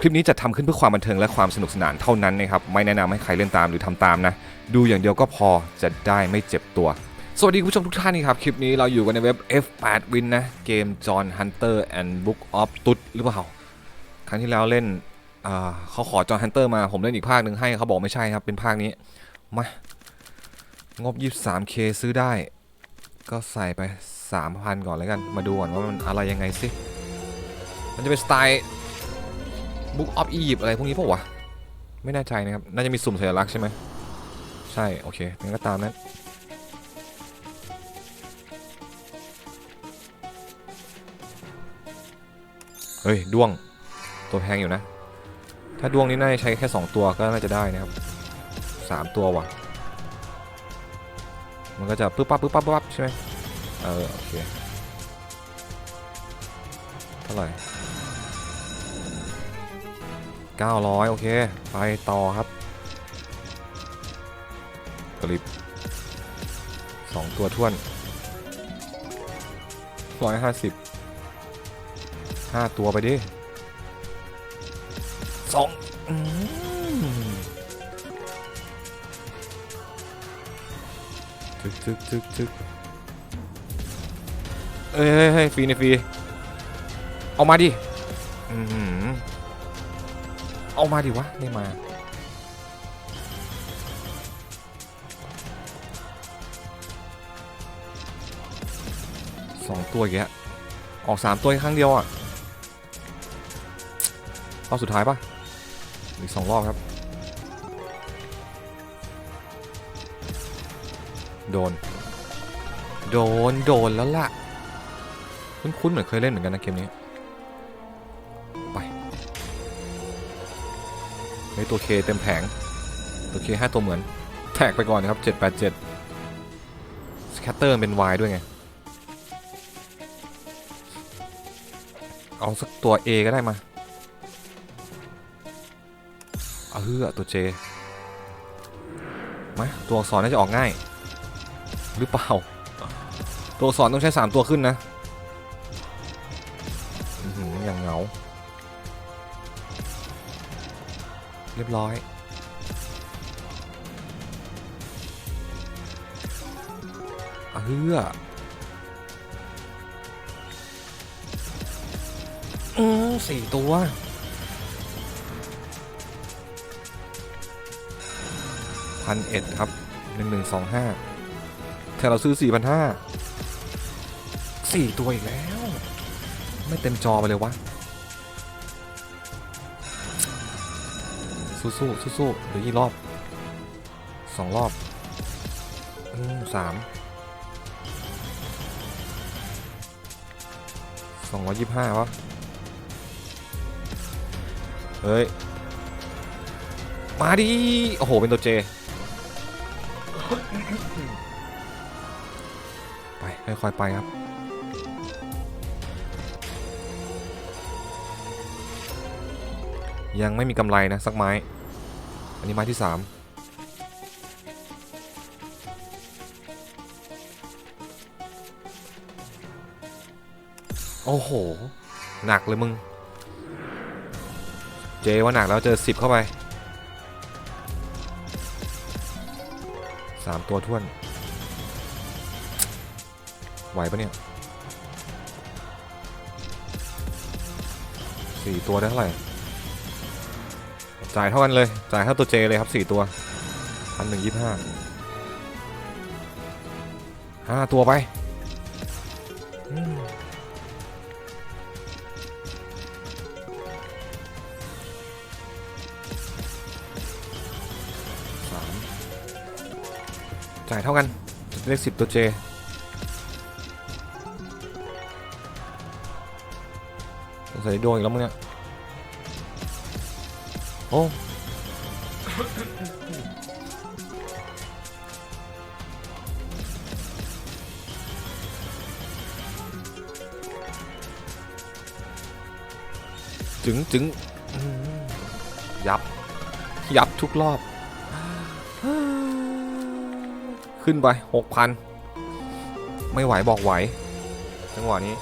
คลิปนี้จะทำขึ้นเพื่อความบันเทิงและความสนุกสนานเท่านั้นนะครับ ไม่แนะนำให้ใครเล่นตามหรือทำตามนะ ดูอย่างเดียวก็พอจะได้ไม่เจ็บตัว สวัสดีคุณผู้ชมทุกท่านนะครับ คลิปนี้เราอยู่กันในเว็บ F8 Win นะ เกม John Hunter and Book of ตุ๊ดหรือเปล่า ครั้งที่แล้วเล่นเขาขอ John Hunter มา ผมเล่นอีกภาคหนึ่งให้เขาบอกไม่ใช่ครับ เป็นภาคนี้ มา งบ 23k ซื้อได้ ก็ใส่ไป 3,000 ก่อนแล้วกัน มาดูก่อนว่ามันอะไรยังไงสิ มันจะเป็นสไตล์ Book of Egypt อะไรพวกนี้ปะวะไม่แน่ใจนะครับ น่าจะมีสุ่มสัญลักษณ์ใช่ไหมใช่ โอเคงั้นก็ตามนั้นเฮ้ยด้วงตัวแพงอยู่นะ ถ้าด้วงนี้น่าจะใช้แค่ 2 ตัวก็น่าจะได้นะครับ 3 ตัวว่ะ มันก็จะปึ๊บปั๊บปึ๊บปั๊บปึ๊บปั๊บใช่ไหมเออโอเคเท่าไหร่ 900 โอเค ไปต่อครับกริบสองตัวท้วน 150 5 ตัวไปดิสองอืมทึกทึกทึกทึกเอ้ยเฮ้ยฟรีในฟรี เอามาดิ อือหือ เอามาดิวะไม่มา สองตัวอีกแล้วออกสามตัวแค่ครั้งเดียวอะรอบสุดท้ายปะอีกสองรอบครับ โดน โดน โดนแล้วล่ะ คุ้นๆเหมือนเคยเล่นเหมือนกันนะเกมนี้ ตัวเคเต็มแผง ตัวเคห้าตัวเหมือน แท็กไปก่อนนะครับ 787สแคตเตอร์เป็น Y ด้วยไง เอาสักตัว A ก็ได้มาเอาเฮือตัว J มาตัวอักษรน่าจะออกง่าย หรือเปล่า ตัวอักษรต้องใช้ 3 ตัวขึ้นนะ เรียบร้อย เฮืออืมสี่ตัวพันเอ็ดครับหนึ่งหนึ่งสองห้าแต่เราซื้อสี่พันห้าสี่ตัวอีกแล้ว ไม่เต็มจอไปเลยวะ สู้สู้สู้สู้หรือกี่รอบสองรอบอืมสามสองร้อยยี่สิบห้าวะเฮ้ย มาดิ โอ้โห เป็นตัวเจ ไป ค่อยๆไปครับ ยังไม่มีกำไรนะ สักไม้ นนี้ไม้ที่สามโอ้โห หนักเลยมึง เจว่าหนักแล้วเจอสิบเข้าไปสามตัวท้วน ไหวปะเนี่ยสี่ตัวได้เท่าไหร่ จ่ายเท่ากันเลย จ่ายเท่าตัวเจเลยครับสี่ตัวพันหนึ่งยี่ห้าห้าตัวไปสามจ่ายเท่ากันเลขสิบตัวเจสงสัยโดนอีกแล้วมึงเนี่ย อ้จึงจึงยับ ยับทุกรอบ ขึ้นไปหกพัน ไม่ไหวบอกไหว จังหวะนี้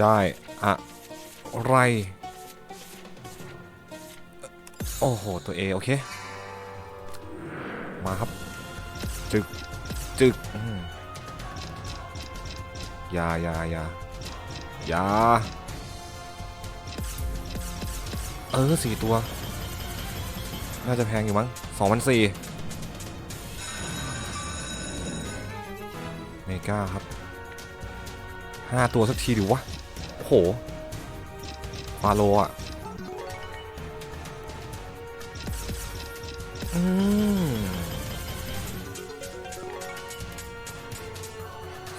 ได้อะไร โอ้โห ตัวเอโอเค มาครับ จึก จึกอืมอยาอยาอยาอยาเออสี่ตัว น่าจะแพงอยู่มั้งสองพันสี่เมกาครับห้าตัวสักทีดิวะ โอ้โหฟาโลอะอืม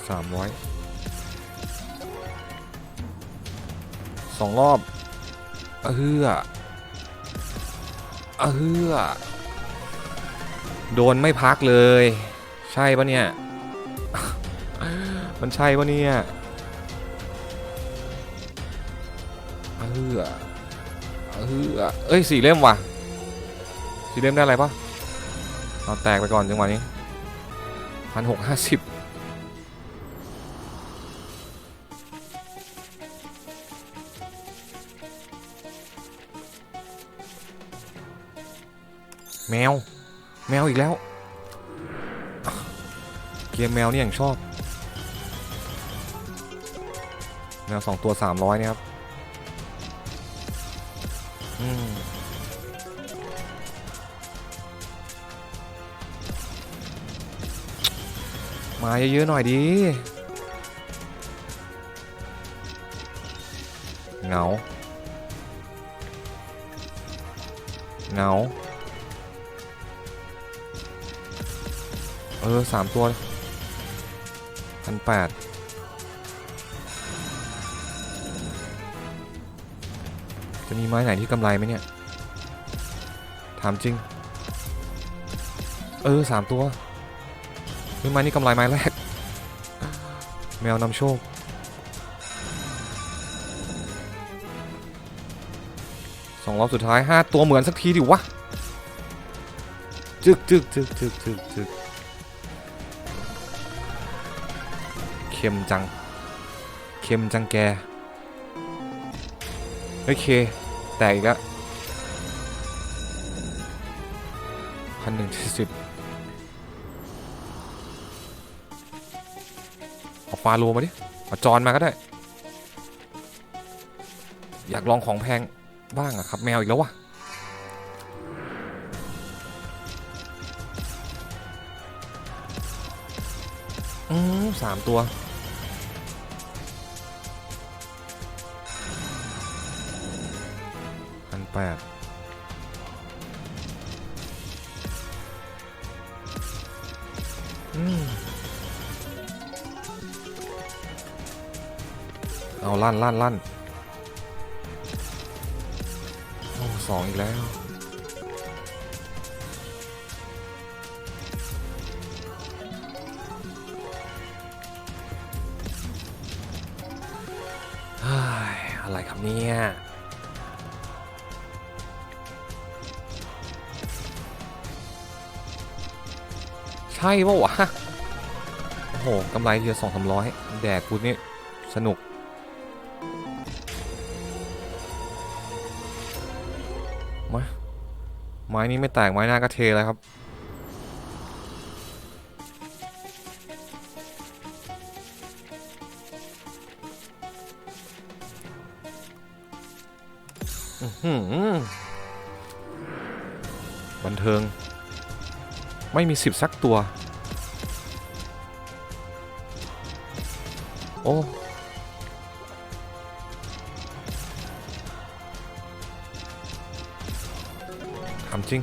สามร้อยสองรอบเออเออโดนไม่พักเลย ใช่ปะเนี่ย มันใช่ปะเนี่ย เออเออเอ้ยสี่เล่มว่ะสี่เล่มได้อะไรปะเอาแตกไปก่อนจังหวะนี้พันหกห้าสิบแมว แมวอีกแล้ว เกมแมวนี่อย่างชอบ แมวสองตัวสามร้อยเนี่ยครับ มาเยอะๆหน่อยดีเงาเงาเออสามตัวพันแปดจะมีไม้ไหนที่กำไรไหมเนี่ย ถามจริง เออสามตัว ฮ้ยไม้นี่กำไรไม้แรก แมวนำโชค สองรอบสุดท้ายห้าตัวเหมือนสักทีดิวะ จึกจึกจึกจึกจึกจึกเค็มจัง เค็มจังแก โอเค แตกอีกแล้วพันหนึ่งสิบ ฟาโลมาดิเอาจอนมาก็ได้ อยากลองของแพงบ้างอะครับ แมวอีกแล้ววะอืมสามตัวพันแปดอืม เอาลั่นลั่นลั่นโอ้สองอีกแล้ว อะไรครับเนี่ยใช่ปะวะ โอ้โหกำไรเทีละสองสามร้อยแดกกูนี่ สนุก มไม้นี้ไม่แตกไม้หน้าก็เทแล้วครับอื้อหือบันเทิง ไม่มีสิบสักตัว โอ้ามจริง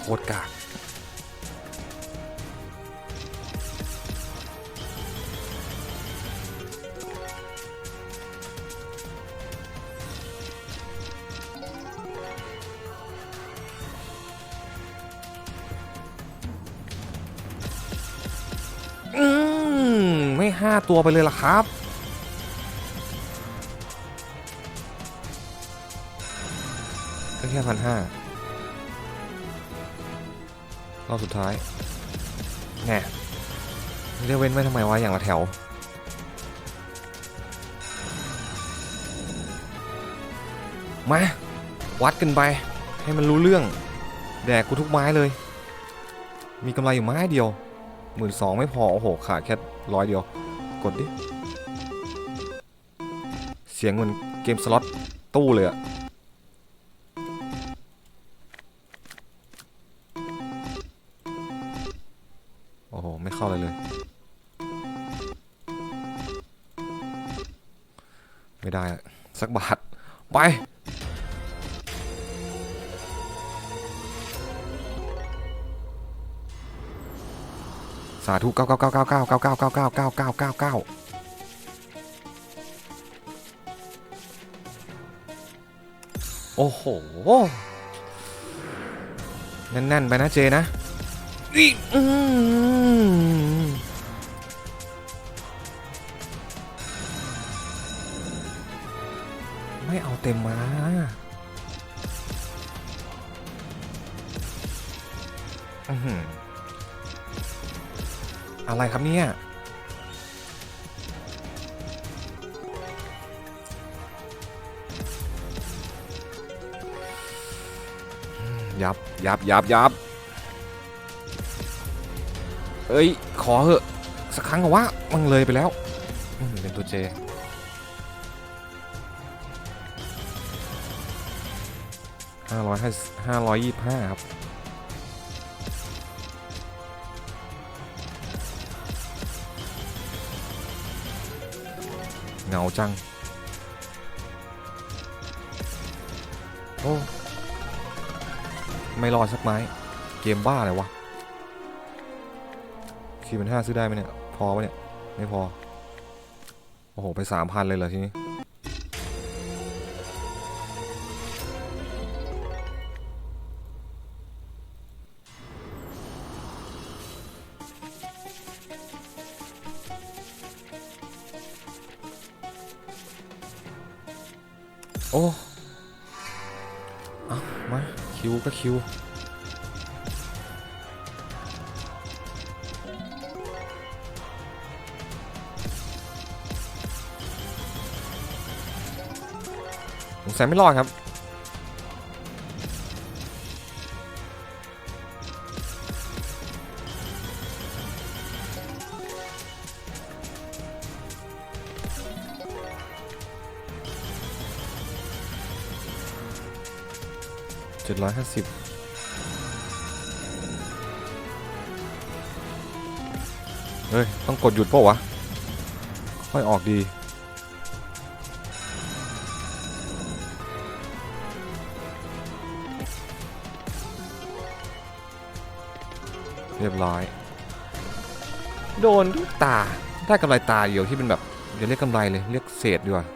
โคตรกากอืมไม่ห้าตัวไปเลยล่ะครับ ค่พันห้ารอบสุดท้ายแหน่เรียกเว้นไว้ทำไมวะอย่างละแถวมาวัดกันไป ให้มันรู้เรื่อง แดกกูทุกไม้เลย มีกำไรอยู่ไม้เดียวหมื่นสองไม่พอ โอ้โห ขาดแค่ร้อยเดียว กดดิ เสียงเหมือนเกมสล็อตตู้เลยอะ สักบาท ไป สาธุเก้าเก้าเก้าเก้าเก้าเก้าเก้าเก้าเก้าเก้าเก้าเก้าเก้าโอ้โห แน่นๆ ไปนะเจนะอืม เต็มมาอือหืออะไรครับเนี่ย ยับ ยับ ยับ ยับ เอ้ย ขอเหอะ สักครั้งเหรอวะ มันเลยไปแล้ว เป็นตัวเจ ห้าร้อยห้าห้าร้อยยี่สิบห้าครับเหงาจัง โอ้ ไม่รอดสักไม้ เกมบ้าเลยวะสี่พันห้าซื้อได้ไหมเนี่ย พอปะเนี่ย ไม่พอ โอ้โห ไปสามพันเลยเหรอทีนี้ โอ้เอามา คิวก็คิว สงสัยไม่รอดครับ จ็ดร้อยห้าสิบเฮ้ย ต้องกดหยุดเปล่าวะ ค่อยออกดี เรียบร้อย โดนทุกตา ได้กำไรตาเดียวที่เป็นแบบอย่าเรียกกำไรเลย เรียกเศษดีกว่า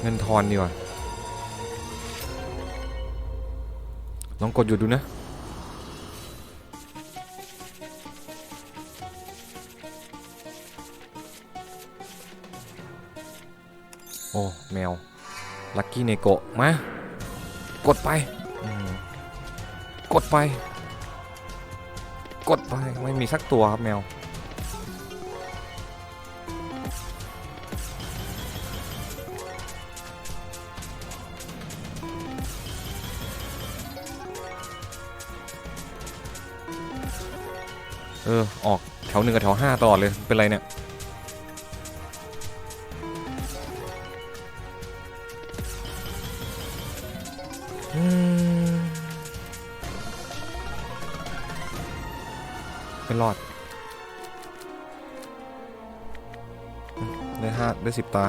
เงินทอนดีกว่า ลองกดหยุดดูนะ โอ้ แมว ลักกี้เนโกะมา กดไป กดไป กดไป ไม่มีสักตัวครับแมว เออ ออกแถวหนึ่งกับแถวห้าตลอดเลย เป็นไรเนี่ย ไม่รอด ได้ห้าได้สิบตา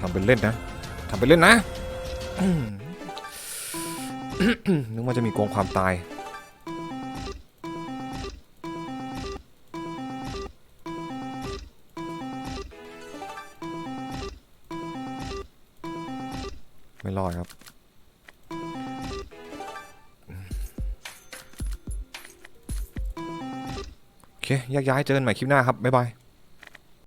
ทำเป็นเล่นนะทำเป็นเล่นนะนึกว่าจะมีโกงความตาย ไม่รอดครับโอเคแยกย้ายเจอกันใหม่คลิปหน้าครับ บ๊ายบาย